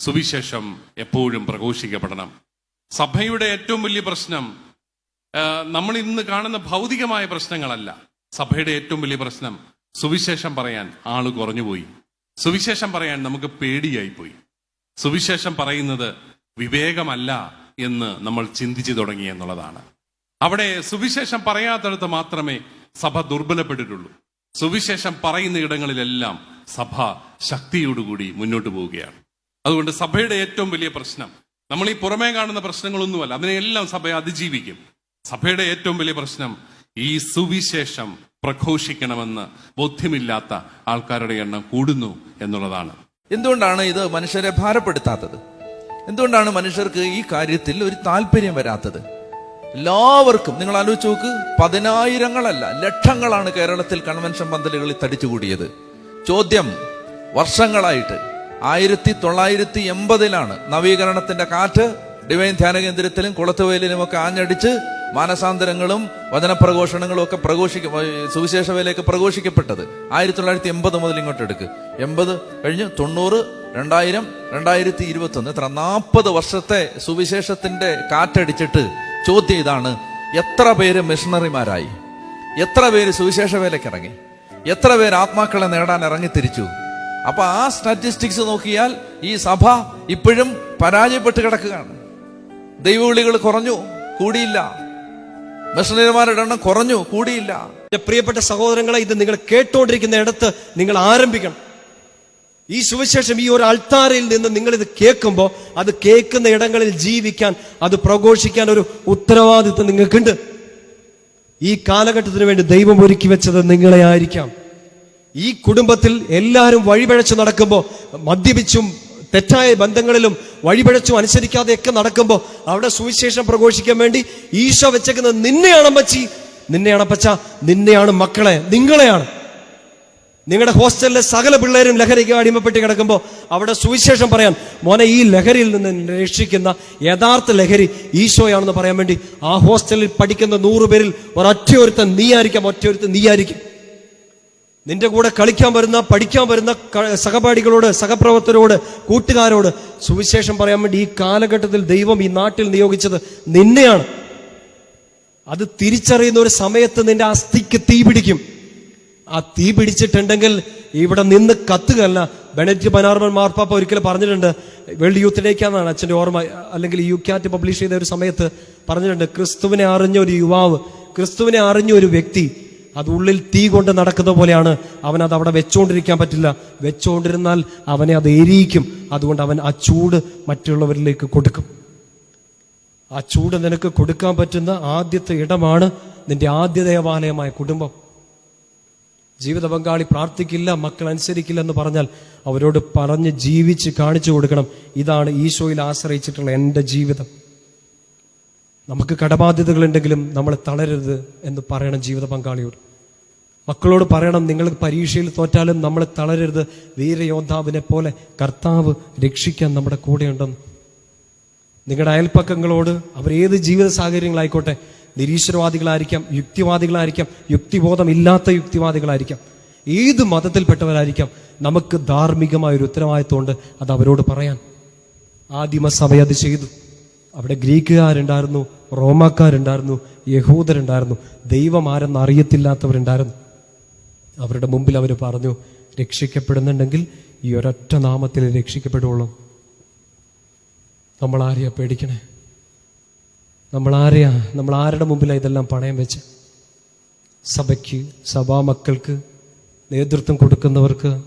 സുവിശേഷം എപ്പോഴും പ്രഘോഷിക്കപ്പെടണം. സഭയുടെ ഏറ്റവും വലിയ പ്രശ്നം നമ്മൾ ഇന്ന് കാണുന്ന ഭൗതികമായ പ്രശ്നങ്ങളല്ല. സഭയുടെ ഏറ്റവും വലിയ പ്രശ്നം സുവിശേഷം പറയാൻ ആൾ കുറഞ്ഞുപോയി. സുവിശേഷം പറയാൻ നമുക്ക് പേടിയായി പോയി സുവിശേഷം പറയുന്നത് വിവേകമല്ല എന്ന് നമ്മൾ ചിന്തിച്ചു തുടങ്ങി എന്നുള്ളതാണ്. അവിടെ സുവിശേഷം പറയാത്തടത്ത് മാത്രമേ സഭ ദുർബലപ്പെട്ടിട്ടുള്ളൂ. സുവിശേഷം പറയുന്ന ഇടങ്ങളിലെല്ലാം സഭ ശക്തിയോടുകൂടി മുന്നോട്ട് പോവുകയാണ്. അതുകൊണ്ട് സഭയുടെ ഏറ്റവും വലിയ പ്രശ്നം. നമ്മൾ ഈ പുറമേ കാണുന്ന പ്രശ്നങ്ങളൊന്നുമല്ല. അതിനെയെല്ലാം സഭ അതിജീവിക്കും. സഭയുടെ ഏറ്റവും വലിയ പ്രശ്നം ഈ സുവിശേഷം പ്രഘോഷിക്കണമെന്ന് ബോധ്യമില്ലാത്ത ആൾക്കാരുടെ എണ്ണം കൂടുന്നു എന്നുള്ളതാണ്. എന്തുകൊണ്ടാണ് ഇത് മനുഷ്യരെ ഭാരപ്പെടുത്താത്തത്? എന്തുകൊണ്ടാണ് മനുഷ്യർക്ക് ഈ കാര്യത്തിൽ ഒരു താല്പര്യം വരാത്തത്? എല്ലാവർക്കും നിങ്ങൾ ആലോചിച്ച് നോക്ക് പതിനായിരങ്ങളല്ല ലക്ഷങ്ങളാണ് കേരളത്തിൽ കൺവെൻഷൻ പന്തലുകളിൽ തടിച്ചുകൂടിയത്. ചോദ്യം വർഷങ്ങളായിട്ട്. ആയിരത്തി തൊള്ളായിരത്തി എൺപതിലാണ് നവീകരണത്തിന്റെ കാറ്റ്. ഡിവൈൻ ധ്യാന കേന്ദ്രത്തിലും കുളത്തുവയലിലും ഒക്കെ ആഞ്ഞടിച്ച് മാനസാന്തരങ്ങളും വചനപ്രഘോഷണങ്ങളും ഒക്കെ പ്രഘോഷിക്ക സുവിശേഷ വേലയൊക്കെ പ്രഘോഷിക്കപ്പെട്ടത്. ആയിരത്തി തൊള്ളായിരത്തി എൺപത് മുതൽ ഇങ്ങോട്ട് എടുക്ക്. എൺപത് കഴിഞ്ഞ് തൊണ്ണൂറ് രണ്ടായിരം രണ്ടായിരത്തി ഇരുപത്തി ഒന്ന് എത്ര നാൽപ്പത് വർഷത്തെ സുവിശേഷത്തിന്റെ കാറ്റടിച്ചിട്ട് ചോദ്യം ഇതാണ് എത്ര പേര് മിഷണറിമാരായി? എത്ര പേര് സുവിശേഷ ഇറങ്ങി? എത്ര പേര് ആത്മാക്കളെ നേടാൻ ഇറങ്ങി തിരിച്ചു? അപ്പൊ ആ സ്റ്റാറ്റിസ്റ്റിക്സ് നോക്കിയാൽ ഈ സഭ ഇപ്പോഴും പരാജയപ്പെട്ട് കിടക്കുകയാണ്. ദൈവവിളികൾ കുറഞ്ഞു കൂടിയില്ല. മിഷണറിമാരുടെ എണ്ണം കുറഞ്ഞു കൂടിയില്ല. പ്രിയപ്പെട്ട സഹോദരങ്ങളെ ഇത് നിങ്ങൾ കേട്ടോണ്ടിരിക്കുന്ന ഇടത്ത് നിങ്ങൾ ആരംഭിക്കണം. ഈ സുവിശേഷം ഈ ഒരു അൾത്താരയിൽ നിന്ന് നിങ്ങൾ ഇത് കേൾക്കുമ്പോൾ അത് കേൾക്കുന്ന ഇടങ്ങളിൽ ജീവിക്കാൻ അത് പ്രഘോഷിക്കാൻ ഒരു ഉത്തരവാദിത്വം നിങ്ങൾക്കുണ്ട്. ഈ കാലഘട്ടത്തിന് വേണ്ടി ദൈവം ഒരുക്കി വെച്ചത് നിങ്ങളെ ആയിരിക്കാം ഈ കുടുംബത്തിൽ എല്ലാവരും വഴിപഴച്ചു നടക്കുമ്പോൾ മദ്യപിച്ചും തെറ്റായ ബന്ധങ്ങളിലും വഴിപഴച്ചും അനുസരിക്കാതെയൊക്കെ നടക്കുമ്പോൾ അവിടെ സുവിശേഷം പ്രഘോഷിക്കാൻ വേണ്ടി ഈശോ വെച്ചേക്കുന്നത് നിന്നെയാണ് അമ്മച്ചി. നിന്നെയാണ് അപ്പച്ച നിന്നെയാണ് മക്കളെ നിങ്ങളെയാണ്. നിങ്ങളുടെ ഹോസ്റ്റലിലെ സകല പിള്ളേരും ലഹരിക്ക് അടിമപ്പെട്ട് കിടക്കുമ്പോൾ അവിടെ സുവിശേഷം പറയാൻ മോനെ ഈ ലഹരിയിൽ നിന്ന് രക്ഷിക്കുന്ന യഥാർത്ഥ ലഹരി ഈശോയാണെന്ന് പറയാൻ വേണ്ടി ആ ഹോസ്റ്റലിൽ പഠിക്കുന്ന നൂറ് പേരിൽ ഒരൊറ്റ ഒരുത്തൻ നീയായിരിക്കാം ഒറ്റ ഒരുത്തൻ നീയായിരിക്കും. നിന്റെ കൂടെ കളിക്കാൻ വരുന്ന പഠിക്കാൻ വരുന്ന സഹപാഠികളോട് സഹപ്രവർത്തകരോട് കൂട്ടുകാരോട് സുവിശേഷം പറയാൻ വേണ്ടി ഈ കാലഘട്ടത്തിൽ ദൈവം ഈ നാട്ടിൽ നിയോഗിച്ചത് നിന്നെയാണ്. അത് തിരിച്ചറിയുന്ന ഒരു സമയത്ത് നിന്റെ അസ്ഥിക്ക് തീ പിടിക്കും. ആ തീ പിടിച്ചിട്ടുണ്ടെങ്കിൽ ഇവിടെ നിന്ന് കത്തുകയല്ല ബെനറ്റ് ബനാർമൻ മാർപ്പാപ്പ ഒരിക്കലും പറഞ്ഞിട്ടുണ്ട് വേൾഡ് യൂത്ത് ഡേക്കാന്നാണ് അച്ഛന്റെ ഓർമ്മ അല്ലെങ്കിൽ യു ക്യാറ്റ് പബ്ലിഷ് ചെയ്ത ഒരു സമയത്ത് പറഞ്ഞിട്ടുണ്ട് ക്രിസ്തുവിനെ അറിഞ്ഞ ഒരു യുവാവ് ക്രിസ്തുവിനെ അറിഞ്ഞ ഒരു വ്യക്തി അത് ഉള്ളിൽ തീ കൊണ്ട് നടക്കുന്ന പോലെയാണ്. അവൻ അത് അവിടെ വെച്ചുകൊണ്ടിരിക്കാൻ പറ്റില്ല. വെച്ചുകൊണ്ടിരുന്നാൽ അവനെ അത് എരിയിക്കും. അതുകൊണ്ട് അവൻ ആ ചൂട് മറ്റുള്ളവരിലേക്ക് കൊടുക്കും. ആ ചൂട് നിനക്ക് കൊടുക്കാൻ പറ്റുന്ന ആദ്യത്തെ ഇടമാണ് നിന്റെ ആദ്യ ദേവാലയമായ കുടുംബം. ജീവിത പങ്കാളി പ്രാർത്ഥിക്കില്ല മക്കൾ അനുസരിക്കില്ല എന്ന് പറഞ്ഞാൽ അവരോട് പറഞ്ഞ് ജീവിച്ച് കാണിച്ചു കൊടുക്കണം. ഇതാണ് ഈശോയിൽ ആശ്രയിച്ചിട്ടുള്ള എന്റെ ജീവിതം. നമുക്ക് കടബാധ്യതകളുണ്ടെങ്കിലും നമ്മൾ തളരരുത് എന്ന് പറയണം ജീവിത പങ്കാളിയോട്. മക്കളോട് പറയണം നിങ്ങൾ പരീക്ഷയിൽ തോറ്റാലും നമ്മൾ തളരരുത്. വീരയോദ്ധാവിനെ പോലെ കർത്താവ് രക്ഷിക്കാൻ നമ്മുടെ കൂടെയുണ്ടെന്ന്. നിങ്ങളുടെ അയൽപ്പക്കങ്ങളോട് അവരേത് ജീവിത സാഹചര്യങ്ങളായിക്കോട്ടെ നിരീശ്വരവാദികളായിരിക്കാം യുക്തിവാദികളായിരിക്കാം യുക്തിബോധം ഇല്ലാത്ത യുക്തിവാദികളായിരിക്കാം ഏത് മതത്തിൽപ്പെട്ടവരായിരിക്കാം നമുക്ക് ധാർമ്മികമായ ഒരു ഉത്തരവാദിത്വമുണ്ട് അത് അവരോട് പറയാൻ. ആദിമസഭ അത് ചെയ്തു. അവിടെ ഗ്രീക്കുകാരുണ്ടായിരുന്നു റോമാക്കാരുണ്ടായിരുന്നു യഹൂദരുണ്ടായിരുന്നു ദൈവം ആരെന്ന് അറിയത്തില്ലാത്തവരുണ്ടായിരുന്നു. അവരുടെ മുമ്പിൽ അവർ പറഞ്ഞു രക്ഷിക്കപ്പെടുന്നുണ്ടെങ്കിൽ ഈ ഒരൊറ്റ നാമത്തിൽ രക്ഷിക്കപ്പെടുള്ളൂ. നമ്മൾ ആരെയാ പേടിക്കണേ? നമ്മൾ ആരെയാ നമ്മൾ ആരുടെ മുമ്പിലാണ് ഇതെല്ലാം പണയം വെച്ച്? സഭയ്ക്ക് സഭാ മക്കൾക്ക് നേതൃത്വം കൊടുക്കുന്നവർക്ക്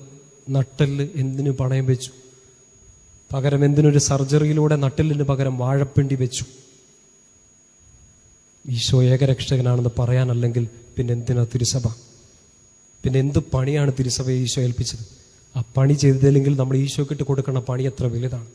നട്ടൽ എന്തിനു പണയം വെച്ചു? പകരം എന്തിനൊരു സർജറിയിലൂടെ നട്ടലിന് പകരം വാഴപ്പിണ്ടി വെച്ചു? ഈശോ ഏകരക്ഷകനാണെന്ന് പറയാനല്ലെങ്കിൽ പിന്നെ എന്തിനാ തിരുസഭ? പിന്നെ എന്ത് പണിയാണ് തിരുസഭയെ ഈശോ ഏൽപ്പിച്ചത്? ആ പണി ചെയ്തില്ലെങ്കിൽ നമ്മൾ ഈശോക്കിട്ട് കൊടുക്കുന്ന പണി എത്ര വലുതാണ്.